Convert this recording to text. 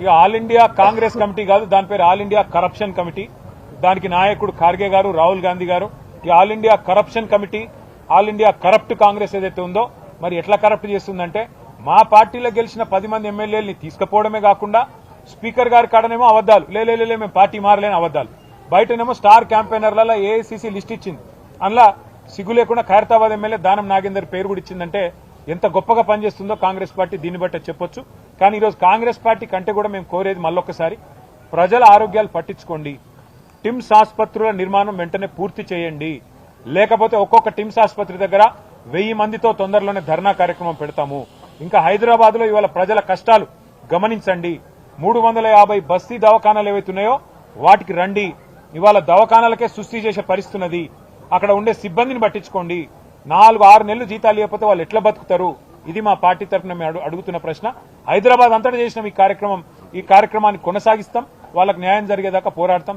ఇక all India Congress committee కాదు దాని పేరు ఆల్ ఇండియా కరప్షన్ కమిటీ. దానికి నాయకుడు ఖార్గే గారు రాహుల్ గాంధీ గారు. ఈ all India corruption committee all India corrupt Congress ఏదైతే ఉందో మరి ఎట్లా కరప్ట్ చేస్తుందంటే మా పార్టీలో గెలిచిన పది మంది ఎమ్మెల్యేలని తీసుకుపోవడమే కాకుండా స్పీకర్ గారి కాడనేమో అబద్దాలు లేలే లే, మేము పార్టీ మారలేని అబద్దాలు బయటనేమో స్టార్ క్యాంపెయినర్లలో ఏఐసీసీ లిస్ట్ ఇచ్చింది. అందులో సిగ్గు లేకుండా ఖైరతాబాద్ ఎమ్మెల్యే దానం నాగేందర్ పేరు కూడా ఇచ్చిందంటే ఎంత గొప్పగా పనిచేస్తుందో కాంగ్రెస్ పార్టీ దీన్ని బట్టి చెప్పొచ్చు. కానీ ఈరోజు కాంగ్రెస్ పార్టీ కంటే కూడా మేము కోరేది మళ్ళొక్కసారి ప్రజల ఆరోగ్యాలు పట్టించుకోండి. టిమ్స్ ఆసుపత్రుల నిర్మాణం వెంటనే పూర్తి చేయండి. లేకపోతే ఒక్కొక్క టిమ్స్ ఆసుపత్రి దగ్గర వెయ్యి మందితో తొందరలోనే ధర్నా కార్యక్రమం పెడతాము. ఇంకా హైదరాబాద్లో ఇవాళ ప్రజల కష్టాలు గమనించండి. మూడు వందల యాభై బస్తీ దవాఖానాలు ఏవైతున్నాయో వాటికి రండి. ఇవాళ దవాఖానాలకే సుస్థి చేసే పరిస్థితున్నది అక్కడ ఉండే సిబ్బందిని పట్టించుకోండి. నాలుగు ఆరు నెలలు జీతాలు ఇవ్వకపోతే వాళ్ళు ఎట్లా బతుకుతారు? ఇది మా పార్టీ తరఫున మేము అడుగుతున్న ప్రశ్న. హైదరాబాద్ అంతటా చేసిన ఈ కార్యక్రమం ఈ కార్యక్రమాన్ని కొనసాగిస్తాం. వాళ్ళకి న్యాయం జరిగేదాకా పోరాడతాం.